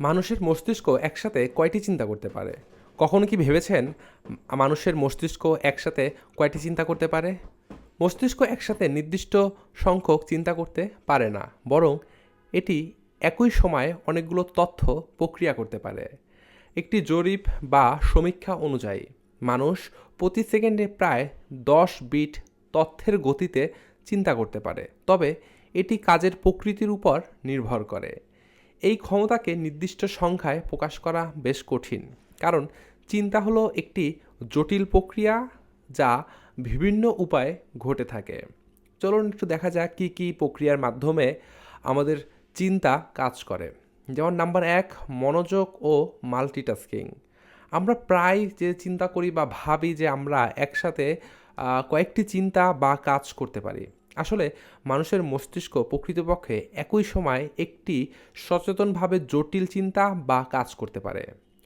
মানুষের মস্তিষ্ক একসাথে কয়টি চিন্তা করতে পারে? কখনো কি ভেবেছেন, মানুষের মস্তিষ্ক একসাথে কয়টি চিন্তা করতে পারে? মস্তিষ্ক একসাথে নির্দিষ্ট সংখ্যক চিন্তা করতে পারে না, বরং এটি একই সময়ে অনেকগুলো তথ্য প্রক্রিয়া করতে পারে। একটি জরিপ বা সমীক্ষা অনুযায়ী, মানুষ প্রতি সেকেন্ডে প্রায় দশ বিট তথ্যের গতিতে চিন্তা করতে পারে, তবে এটি কাজের প্রকৃতির উপর নির্ভর করে। এই ক্ষমতাকে নির্দিষ্ট সংখ্যায় প্রকাশ করা বেশ কঠিন। কারণ চিন্তা হলো একটি জটিল প্রক্রিয়া যা বিভিন্ন উপায়ে ঘটে থাকে। চলুন একটু দেখা যাক কী কী প্রক্রিয়ার মাধ্যমে আমাদের চিন্তা কাজ করে। যেমন নাম্বার এক, মনোযোগ ও মাল্টিটাস্কিং। আমরা প্রায় যে চিন্তা করি বা ভাবি যে আমরা একসাথে কয়েকটি চিন্তা বা কাজ করতে পারি। আসলে মানুষের মস্তিষ্ক প্রকৃতপক্ষে একই সময় একটি সচেতনভাবে জটিল চিন্তা বা কাজ করতে পারে।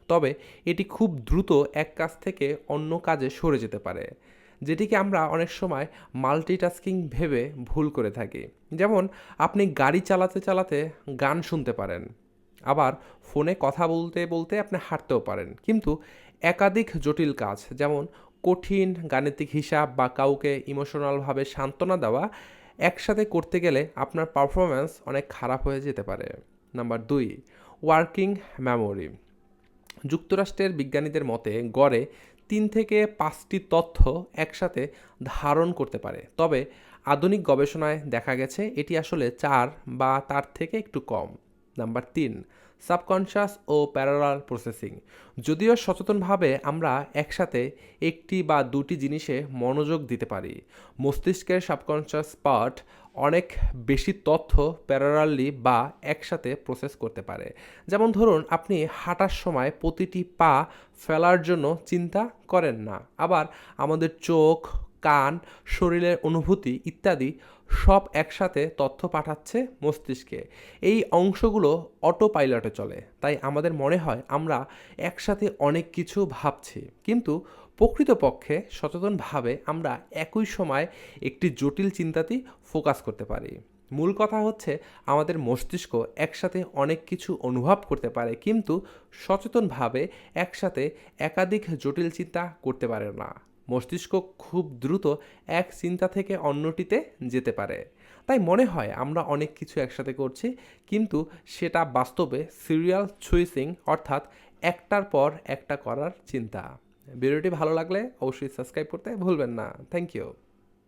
তবে এটি খুব দ্রুত এক কাজ থেকে অন্য কাজে সরে যেতে পারে, যেটিকে আমরা অনেক সময় মাল্টিটাস্কিং ভেবে ভুল করে থাকি। যেমন, আপনি গাড়ি চালাতে চালাতে গান শুনতে পারেন, আবার ফোনে কথা বলতে বলতে আপনি হাঁটতেও পারেন। কিন্তু একাধিক জটিল কাজ, যেমন কঠিন গাণিতিক হিসাব বা কাউকে ইমোশনালভাবে সান্ত্বনা দেওয়া একসাথে করতে গেলে আপনার পারফরম্যান্স অনেক খারাপ হয়ে যেতে পারে। নাম্বার দুই, ওয়ার্কিং মেমোরি। যুক্তরাষ্ট্রের বিজ্ঞানীদের মতে গড়ে তিন থেকে পাঁচটি তথ্য একসাথে ধারণ করতে পারে। তবে আধুনিক গবেষণায় দেখা গেছে এটি আসলে চার বা তার থেকে একটু কম। নাম্বার তিন, সাবকনশাস ও প্যারালাল প্রসেসিং। যদিও সচেতনভাবে আমরা একসাথে একটি বা দুটি জিনিসে মনোযোগ দিতে পারি। মস্তিষ্কের সাবকনশাস পার্ট অনেক বেশি তথ্য প্যারালালি বা একসাথে প্রসেস করতে পারে। যেমন ধরুন, আপনি হাঁটার সময় প্রতিটি পা ফেলার জন্য চিন্তা করেন না। আবার আমাদের চোখ কান, শরীরের অনুভূতি ইত্যাদি সব একসাথে তথ্য পাঠাচ্ছে মস্তিষ্কে। এই অংশগুলো অটো পাইলটে চলে। তাই আমাদের মনে হয় আমরা একসাথে অনেক কিছু ভাবছি। কিন্তু প্রকৃতপক্ষে সচেতনভাবে আমরা একই সময় একটি জটিল চিন্তাতেই ফোকাস করতে পারি। মূল কথা হচ্ছে আমাদের মস্তিষ্ক একসাথে অনেক কিছু অনুভব করতে পারে, কিন্তু সচেতনভাবে একসাথে একাধিক জটিল চিন্তা করতে পারে না। মস্তিষ্ক খুব দ্রুত এক চিন্তা থেকে অন্যটিতে যেতে পারে। তাই মনে হয় আমরা অনেক কিছু একসাথে করছি, কিন্তু সেটা বাস্তবে সিরিয়াল সুইসিং অর্থাৎ একটার পর একটা করার চিন্তা। ভিডিওটি ভালো লাগলে অবশ্যই সাবস্ক্রাইব করতে ভুলবেন না। Thank you